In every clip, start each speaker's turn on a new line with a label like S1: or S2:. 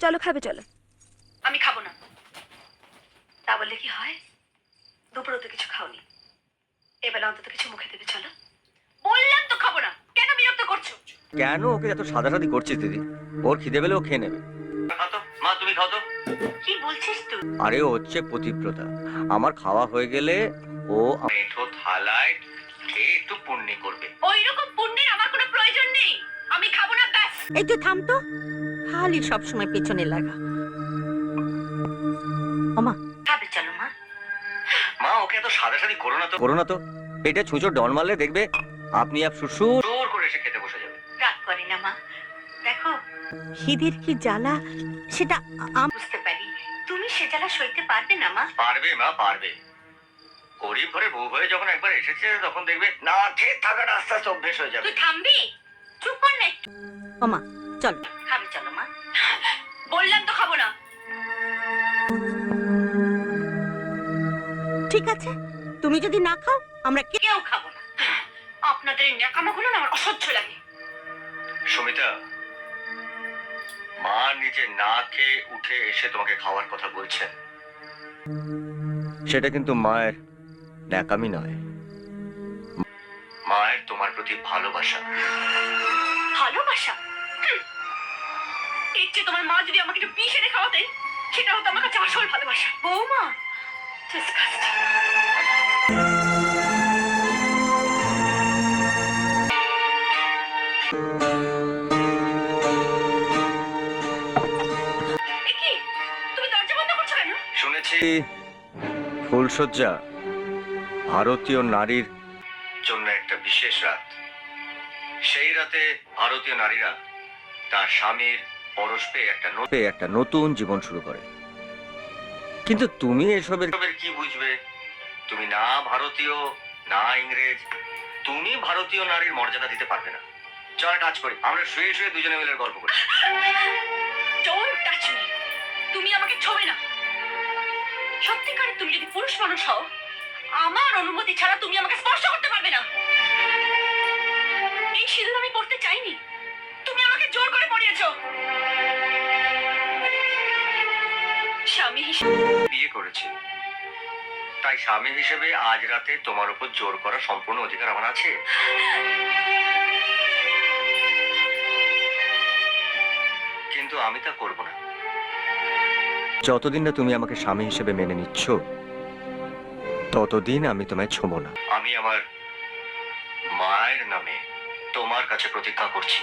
S1: চলো খাবে চলো।
S2: আমি খাব না। তা বললে কি হয়? দুপুরও তো কিছু খাওনি। এবেলা অন্তত কিছু মুখে দেবে চলো। বললাম তো খাব না। কেন বিরক্ত করছ?
S3: কেন ওকে এত সাদাসাদি করছিস দিদি? ওর খিদে পেলে ও খেয়ে নেবে। মা তুমি খাও তো।
S2: কি বলছিস তুই?
S3: আরে ও হচ্ছে পতিব্রতা। আমার খাওয়া হয়ে গেলে ও মেঠো থালায় খেয়ে একটু পুণ্যি করবে।
S2: ওই রকম পুণ্যের আমার কোনো প্রয়োজন নেই। আমি খাব
S4: এই তুই থাম তো। খালি সবসময় পেছনে লাগা। ওমা।
S2: খাবে চলো মা।
S3: মা ওকে এত সাদাসাদি করো না তো। করো না তো। এটা ছুঁচো ডন মারলে দেখবে আপনি আপ জোর করে এসে খেতে বসে যাবে।
S2: রাগ করে না মা। দেখো।
S4: খিদের কি জ্বালা? সেটা আম
S2: বুঝতে পারি। তুমি সে জ্বালা সইতে পারবে না মা।
S3: পারবে মা পারবে। গরিব ঘরে বউ হয়ে যখন একবার এসেছে তখন দেখবে না খেয়ে থাকাটা আস্তে আস্তে অভ্যেস হয়ে যাবে।
S2: তুই থামবি? চুপ কর না।
S4: ওমা চল।
S2: খাবে চলো মা। বললাম তো খাব না।
S4: ঠিক আছে তুমি যদি না খাও আমরা
S2: কেউ খাব না। আপনাদের এই ন্যাকামাগুলো না আমার অসহ্য লাগে।
S3: সুমিতা মা নিজে না খেয়ে উঠে এসে তোমাকে খাওয়ার কথা বলছেন। সেটা কিন্তু মায়ের ন্যাকামি নয়। মায়ের তোমার প্রতি ভালোবাসা।
S2: ভালোবাসা। এর চেয়ে তোমার মা যদি আমাকে একটু বিষ এনে খাওয়াতেন সেটা হতো আমার কাছে আসল ভালোবাসা। বৌমা?
S3: শুনেছি ফুলশয্যা ভারতীয় নারীর জন্য একটা বিশেষ রাত। সেই রাতে ভারতীয় নারীরা তার স্বামীর পরশ পেয়ে একটা পেয়ে একটা নতুন জীবন শুরু করে। কিন্তু তুমি এসবের কি বুঝবে? তুমি না ভারতীয় না ইংরেজ তুমি ভারতীয় নারীর মর্যাদা দিতে পারবে না। চল কাজ করি আমরা শুয়ে শুয়ে দুজনে মিলে গল্প করি।
S2: Don't touch me. তুমি আমাকে ছোবে না। সত্যিকারের তুমি যদি পুরুষ মানুষ হও আমার অনুমতি ছাড়া তুমি আমাকে স্পর্শ করতে পারবে না। এই সিঁদুর আমি পড়তে চাইনি। তুমি আমাকে জোর করে পড়িয়েছ। স্বামী হিসেবে
S3: বিয়ে করেছি। তাই স্বামী হিসেবে আজ রাতে তোমার উপর জোর করা সম্পূর্ণ অধিকার আমার আছে। কিন্তু আমি তা করব না। যতদিন না তুমি আমাকে স্বামী হিসেবে মেনে নিচ্ছ, ততদিন আমি তোমায় ছোব না। আমি আমার মায়ের নামে তোমার কাছে প্রতিজ্ঞা করছি।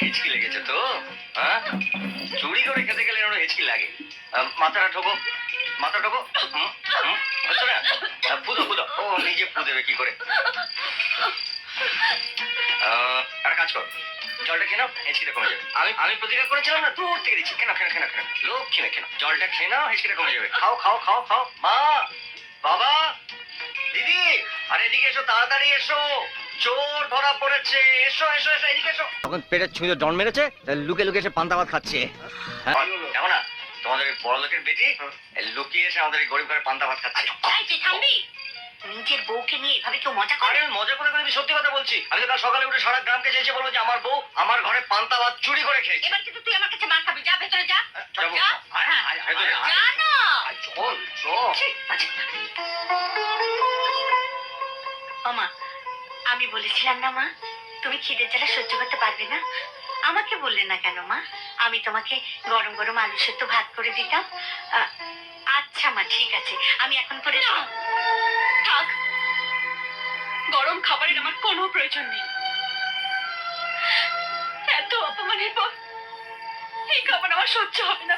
S3: হিচকি লেগেছে তো? হ্যাঁ? চুরি করে খেতে গেলে এরকম হিচকি লাগে। মাথাটা ঠোকো, মাথা ঠোকো হচ্ছে না? ফুদো ফুদো। ও, নিজে দেবে কি করে? একটা কাজ কর। জলটা খেয়ে নাও, হিচকিটা কমে যাবে। আমি আমি প্রতিজ্ঞা করেছিলাম না, দূর থেকে দিচ্ছি। কেন কেন কেন কেন লোক খেয়ে কেন জলটা খেয়ে নাও, হেঁচকিটা কমে যাবে। খাও খাও খাও খাও। মা, বাবা, দিদি, আরে এদিকে এসো, তাড়াতাড়ি এসো। চোর ধরা পড়েছে। এসো এসো এসো এদিকে এসো। তখন পেটের ছুঁয়ে জন মেরেছে লুকে লুকে এসে পান্তা ভাত খাচ্ছে। দেখো না তোমাদের বড় লোকের বেটি লুকিয়ে এসে আমাদের গরিব ঘরে পান্তা ভাত খাচ্ছে।
S2: থামবি নিজের বউকে নিয়ে এভাবে কেউ মজা করে?
S3: মজা করে করে আমি সত্যি কথা বলছি। আমি তো কাল সকালে উঠে সারা গ্রামকে চেয়েছে বলব যে আমার বউ আমার ঘরে পান্তা ভাত চুরি করে খেয়েছে।
S2: এবার কিন্তু তুই আমার কাছে মার খাবি। যা ভেতরে যা। হ্যাঁ, না।
S3: চল চল।
S2: ছি, বাজে। ও মা আমি বলেছিলাম না, মা? তুমি খিদের জ্বালা সহ্য করতে পারবে না। আমাকে বললে না কেন, মা? আমি তোমাকে গরম গরম আলু সেদ্ধ ভাত করে দিতাম। আচ্ছা মা, ঠিক আছে। আমি এখন করে থাক। গরম খাবারের আমার কোনো প্রয়োজন নেই। এত অপমানের পর এই খাবার আমার সহ্য হবে না।